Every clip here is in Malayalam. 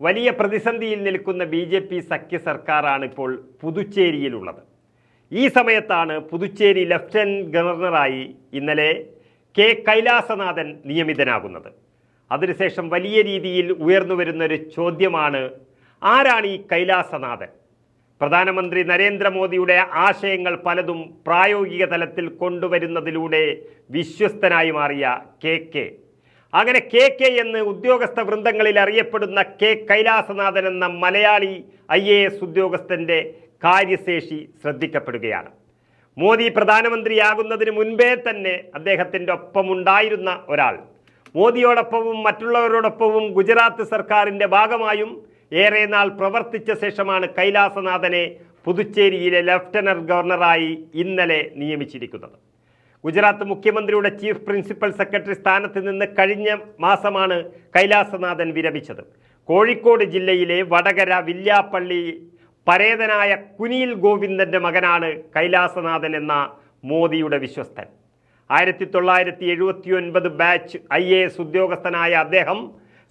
വലിയ പ്രതിസന്ധിയിൽ നിൽക്കുന്ന ബി ജെ പി സഖ്യ സർക്കാരാണ് ഇപ്പോൾ പുതുച്ചേരിയിലുള്ളത്. ഈ സമയത്താണ് പുതുച്ചേരി ലഫ്റ്റനന്റ് ഗവർണറായി ഇന്നലെ കെ കൈലാസനാഥൻ നിയമിതനാകുന്നത്. അതിനുശേഷം വലിയ രീതിയിൽ ഉയർന്നു വരുന്നൊരു ചോദ്യമാണ് ആരാണ് ഈ കൈലാസനാഥൻ? പ്രധാനമന്ത്രി നരേന്ദ്രമോദിയുടെ ആശയങ്ങൾ പലതും പ്രായോഗിക തലത്തിൽ കൊണ്ടുവരുന്നതിലൂടെ വിശ്വസ്തനായി മാറിയ കെ കെ. അങ്ങനെ കെ കെ എന്ന് ഉദ്യോഗസ്ഥ വൃന്ദങ്ങളിൽ അറിയപ്പെടുന്ന കെ കൈലാസനാഥൻ എന്ന മലയാളി ഐ എ എസ് ഉദ്യോഗസ്ഥന്റെ കാര്യശേഷി ശ്രദ്ധിക്കപ്പെടുകയാണ്. മോദി പ്രധാനമന്ത്രിയാകുന്നതിന് മുൻപേ തന്നെ അദ്ദേഹത്തിന്റെ ഒപ്പമുണ്ടായിരുന്ന ഒരാൾ. മോദിയോടൊപ്പവും മറ്റുള്ളവരോടൊപ്പവും ഗുജറാത്ത് സർക്കാരിന്റെ ഭാഗമായും ഏറെ നാൾ പ്രവർത്തിച്ച ശേഷമാണ് കൈലാസനാഥനെ പുതുച്ചേരിയിലെ ലഫ്റ്റനന്റ് ഗവർണറായി ഇന്നലെ നിയമിച്ചിരിക്കുന്നത്. ഗുജറാത്ത് മുഖ്യമന്ത്രിയുടെ ചീഫ് പ്രിൻസിപ്പൽ സെക്രട്ടറി സ്ഥാനത്ത് നിന്ന് കഴിഞ്ഞ മാസമാണ് കൈലാസനാഥൻ വിരമിച്ചത്. കോഴിക്കോട് ജില്ലയിലെ വടകര വില്യാപ്പള്ളി പരേതനായ കുനിയിൽ ഗോവിന്ദന്റെ മകനാണ് കൈലാസനാഥൻ എന്ന മോദിയുടെ വിശ്വസ്തൻ. ആയിരത്തി തൊള്ളായിരത്തി എഴുപത്തി ഒൻപത് ബാച്ച് ഐ എ എസ് ഉദ്യോഗസ്ഥനായ അദ്ദേഹം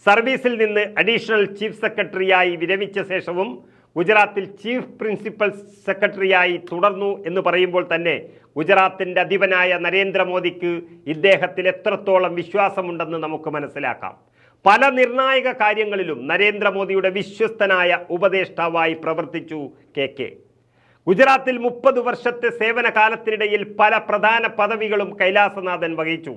സർവീസിൽ നിന്ന് അഡീഷണൽ ചീഫ് സെക്രട്ടറിയായി വിരമിച്ച ശേഷവും ഗുജറാത്തിൽ ചീഫ് പ്രിൻസിപ്പൽ സെക്രട്ടറിയായി തുടർന്നു എന്ന് പറയുമ്പോൾ തന്നെ ഗുജറാത്തിന്റെ അധിപനായ നരേന്ദ്രമോദിക്ക് ഇദ്ദേഹത്തിൽ എത്രത്തോളം വിശ്വാസമുണ്ടെന്ന് നമുക്ക് മനസ്സിലാക്കാം. പല നിർണായക കാര്യങ്ങളിലും നരേന്ദ്രമോദിയുടെ വിശ്വസ്തനായ ഉപദേഷ്ടാവായി പ്രവർത്തിച്ചു കെ കെ. ഗുജറാത്തിൽ മുപ്പത് വർഷത്തെ സേവന കാലത്തിനിടയിൽ പല പ്രധാന പദവികളും കൈലാസനാഥൻ വഹിച്ചു.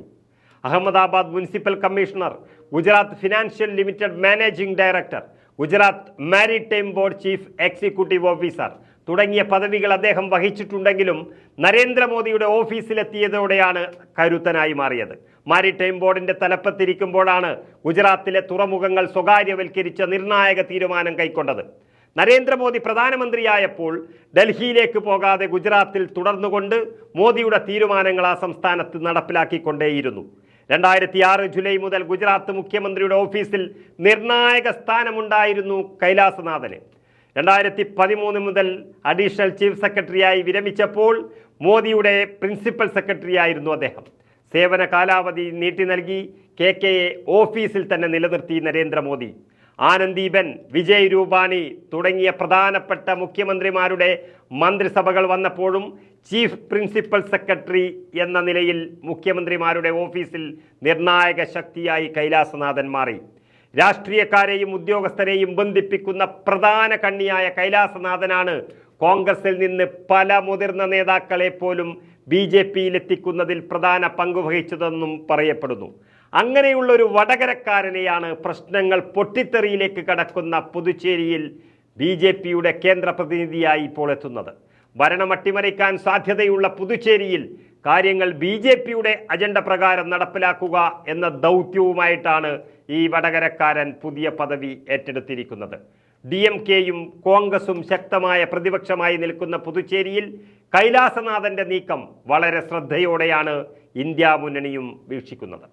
Ahmedabad municipal commissioner Gujarat financial limited managing director Gujarat maritime board chief executive officer തുടങ്ങിയ പദവികൾ അദ്ദേഹം വഹിച്ചിട്ടുണ്ടെങ്കിലും നരേന്ദ്രമോദിയുടെ ഓഫീസിലെത്തിയതോടെയാണ് കരുത്തനായി മാറിയത്. മാരിടൈം ബോർഡിന്റെ തലപ്പത്തിരിക്കുമ്പോഴാണ് ഗുജറാത്തിലെ തുറമുഖങ്ങൾ സ്വകാര്യവൽക്കരിച്ച നിർണായക തീരുമാനം കൈക്കൊണ്ടത്. നരേന്ദ്രമോദി പ്രധാനമന്ത്രിയായപ്പോൾ ഡൽഹിയിലേക്ക് പോകാതെ ഗുജറാത്തിൽ തുടർന്നുകൊണ്ട് മോദിയുടെ തീരുമാനങ്ങൾ ആ സംസ്ഥാനത്ത് നടപ്പിലാക്കിക്കൊണ്ടേയിരുന്നു. രണ്ടായിരത്തി ആറ് ജൂലൈ മുതൽ ഗുജറാത്ത് മുഖ്യമന്ത്രിയുടെ ഓഫീസിൽ നിർണായക സ്ഥാനമുണ്ടായിരുന്നു കൈലാസനാഥന്. രണ്ടായിരത്തി പതിമൂന്ന് മുതൽ അഡീഷണൽ ചീഫ് സെക്രട്ടറിയായി വിരമിച്ചപ്പോൾ മോദിയുടെ പ്രിൻസിപ്പൽ സെക്രട്ടറിയായിരുന്നു അദ്ദേഹം. സേവന കാലാവധി നീട്ടി നൽകി കെ കെയെ ഓഫീസിൽ തന്നെ നിലനിർത്തി നരേന്ദ്രമോദി. ആനന്ദീബൻ വിജയ് രൂപാണി തുടങ്ങിയ പ്രധാനപ്പെട്ട മുഖ്യമന്ത്രിമാരുടെ മന്ത്രിസഭകൾ വന്നപ്പോഴും ചീഫ് പ്രിൻസിപ്പൽ സെക്രട്ടറി എന്ന നിലയിൽ മുഖ്യമന്ത്രിമാരുടെ ഓഫീസിൽ നിർണായക ശക്തിയായി കൈലാസനാഥൻ മാറി. രാഷ്ട്രീയക്കാരെയും ഉദ്യോഗസ്ഥരെയും ബന്ധിപ്പിക്കുന്ന പ്രധാന കണ്ണിയായ കൈലാസനാഥനാണ് കോൺഗ്രസിൽ നിന്ന് പല മുതിർന്ന നേതാക്കളെ പോലും ബി ജെ പിയിലെത്തിക്കുന്നതിൽ പ്രധാന പങ്കുവഹിച്ചതെന്നും പറയപ്പെടുന്നു. അങ്ങനെയുള്ള ഒരു വടകരക്കാരനെയാണ് പ്രശ്നങ്ങൾ പൊട്ടിത്തെറിയിലേക്ക് കടക്കുന്ന പുതുച്ചേരിയിൽ ബി ജെ പിയുടെ കേന്ദ്ര പ്രതിനിധിയായി ഇപ്പോൾ എത്തുന്നത്. ഭരണം അട്ടിമറിക്കാൻ സാധ്യതയുള്ള പുതുച്ചേരിയിൽ കാര്യങ്ങൾ ബി ജെ പിയുടെ അജണ്ട പ്രകാരം നടപ്പിലാക്കുക എന്ന ദൗത്യവുമായിട്ടാണ് ഈ വടകരക്കാരൻ പുതിയ പദവി ഏറ്റെടുത്തിരിക്കുന്നത്. ഡി എം കെയും കോൺഗ്രസും ശക്തമായ പ്രതിപക്ഷമായി നിൽക്കുന്ന പുതുച്ചേരിയിൽ കൈലാസനാഥന്റെ നീക്കം വളരെ ശ്രദ്ധയോടെയാണ് ഇന്ത്യ മുന്നണിയും വീക്ഷിക്കുന്നത്.